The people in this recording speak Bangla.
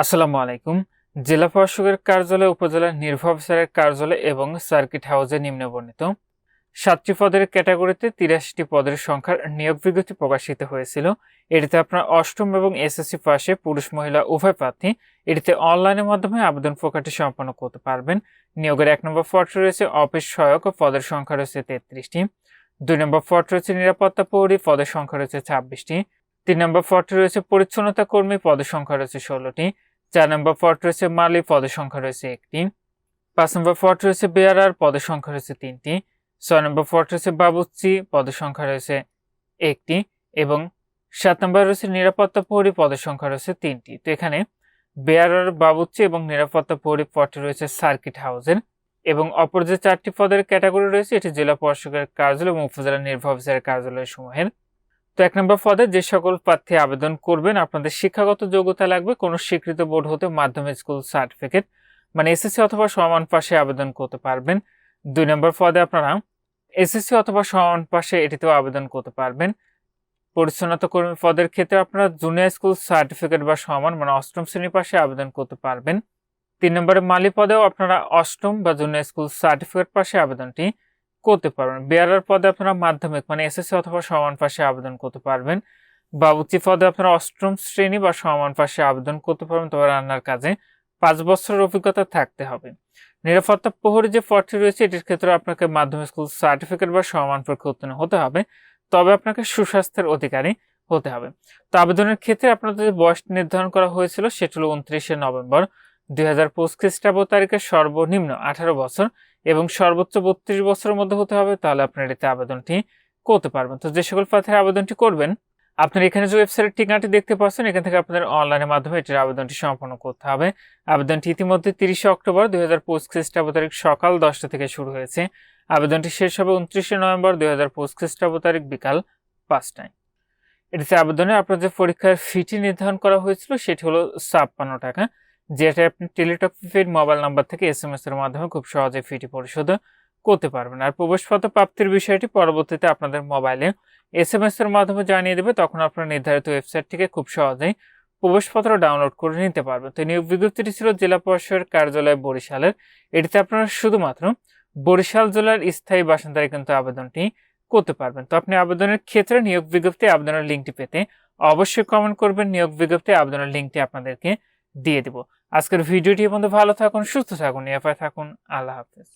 আসসালামু আলাইকুম। জেলা প্রশাসকের কার্যালয় উপজেলা নির্বাহী অফিসারের কার্যালয় এবং সার্কিট হাউসে নিম্নে বর্ণিত সাতটি পদের ক্যাটাগরিতে তিরাশিটি পদের সংখ্যার নিয়োগ বিজ্ঞপ্তি প্রকাশিত হয়েছিল। এটিতে আপনার অষ্টম এবং এসএসসি পাশে পুরুষ, মহিলা, উভয় প্রার্থী। এটিতে অনলাইনের মাধ্যমে আবেদন প্রকারটি সম্পন্ন করতে পারবেন। নিয়োগের এক নম্বর ফটো রয়েছে অফিস সহায়ক ও পদের সংখ্যা রয়েছে তেত্রিশটি। দুই নম্বর ফটো রয়েছে নিরাপত্তা প্রহরী পদের সংখ্যা রয়েছে ছাব্বিশটি। তিন নম্বর ফটো রয়েছে পরিচ্ছন্নতা কর্মী, পদের সংখ্যা রয়েছে ষোলোটি। চার নম্বর ফটো রয়েছে মালি পদের সংখ্যা রয়েছে একটি। পাঁচ নম্বর ফটো রয়েছে বেয়ারার পদের সংখ্যা রয়েছে তিনটি। ছয় নম্বর ফটো রয়েছে বাবুচ্চি পদের সংখ্যা রয়েছে একটি এবং সাত নম্বর রয়েছে নিরাপত্তা প্রহরী পদের সংখ্যা রয়েছে তিনটি। তো এখানে বেয়ারার বাবুচ্চি এবং নিরাপত্তা প্রহরী পদটি রয়েছে সার্কিট হাউসের এবং অপর যে চারটি পদের ক্যাটাগরি রয়েছে, এটি জেলা প্রশাসকের কার্যালয় এবং উপজেলা নির্বাহী অফিসারের কার্যালয় সমূহের তো এক নম্বর পদে যে সকল প্রার্থী আবেদন করবেন, আপনাদের শিক্ষাগত যোগ্যতা লাগবে, কোনো স্বীকৃত বোর্ড হতে মাধ্যমিক স্কুল সার্টিফিকেট মানে এসএসসি অথবা সমান পাশে আবেদন করতে পারবেন। দুই নম্বর পদে আপনারা এসএসসি অথবা সমান পাশে এটিতেও আবেদন করতে পারবেন। পরিচ্ছন্নতা কর্মী পদের ক্ষেত্রে আপনারা জুনিয়র স্কুল সার্টিফিকেট বা সমান মানে অষ্টম শ্রেণি পাশে আবেদন করতে পারবেন। তিন নম্বরে মালি পদেও আপনারা অষ্টম বা জুনিয়র স্কুল সার্টিফিকেট পাশে আবেদনটি করতে পারবেন। বেয়ারার পদে আপনারা মাধ্যমিক মানে এসএসসি অথবা সমান পাশে আবেদন করতে পারবেন। বা উচ্চ পদে আপনারা অষ্টম শ্রেণি বা সমান পাশে আবেদন করতে পারবেন, তবে রান্নার কাজে পাঁচ বছরের অভিজ্ঞতা থাকতে হবে। নিরাপত্তা প্রহরী যে পদটি রয়েছে, এটির ক্ষেত্রে আপনাকে মাধ্যমিক স্কুল সার্টিফিকেট বা সমান পরীক্ষা উত্তীর্ণ হতে হবে। তবে আপনাকে সুস্বাস্থ্যের অধিকারী হতে হবে। তো আবেদনের ক্ষেত্রে আপনাদের যে বয়স নির্ধারণ করা হয়েছিল, সেটি হল উনত্রিশে নভেম্বর। দুই হাজার পঁচিশ খ্রিস্টাব্দ তারিখে সর্বনিম্ন আঠারো বছর। এবং সর্বোচ্চ বত্রিশ বছরের মধ্যে হতে হবে, তাহলে আপনার এটিতে আবেদনটি করতে পারবেন। তো যে সকল প্রার্থীরা আবেদনটি করবেন, আপনার এখানে যে ওয়েবসাইটের ঠিকানাটি দেখতে পাচ্ছেন, এখান থেকে আপনাদের অনলাইনের মাধ্যমে এটির আবেদনটি সম্পন্ন করতে হবে। আবেদনটি ইতিমধ্যে তিরিশে অক্টোবর দুই হাজার পঁচিশ খ্রিস্টাব্দ তারিখ সকাল দশটা থেকে শুরু হয়েছে। আবেদনটি শেষ হবে উনত্রিশে নভেম্বর দুই হাজার পঁচিশ খ্রিস্টাব্দ তারিখ বিকাল পাঁচটায়। এটিতে আবেদনে আপনার যে পরীক্ষার ফিটি নির্ধারণ করা হয়েছিল, সেটি হলো ছাপ্পান্ন টাকা। যেটা আপনি টেলিটক প্রিপেড মোবাইল নাম্বার থেকে এস এম এস এর মাধ্যমে খুব সহজে ফিটি পরিশোধ করতে পারবেন। আর প্রবেশপত্র প্রাপ্তির বিষয়টি পরবর্তীতে আপনাদের মোবাইলে এস এম এস এর মাধ্যমে জানিয়ে দেবে, তখন আপনারা নির্ধারিত ওয়েবসাইট থেকে খুব সহজেই প্রবেশপত্র ডাউনলোড করে নিতে পারবেন। তো নিয়োগ বিজ্ঞপ্তিটি ছিল জেলা পরিষদের কার্যালয় বরিশালের। এটিতে আপনারা শুধুমাত্র বরিশাল জেলার স্থায়ী বাসিন্দারা কিন্তু আবেদনটি করতে পারবেন। তো আপনি আবেদনের ক্ষেত্রে নিয়োগ বিজ্ঞপ্তি, আবেদনের লিঙ্কটি পেতে অবশ্যই কমেন্ট করবেন। নিয়োগ বিজ্ঞপ্তি, আবেদনের লিঙ্কটি আপনাদেরকে দিয়ে দিব। আজকের ভিডিওটি বন্ধু ভালো থাকুন সুস্থ থাকুন এফআই থাকুন। আল্লাহ হাফেজ।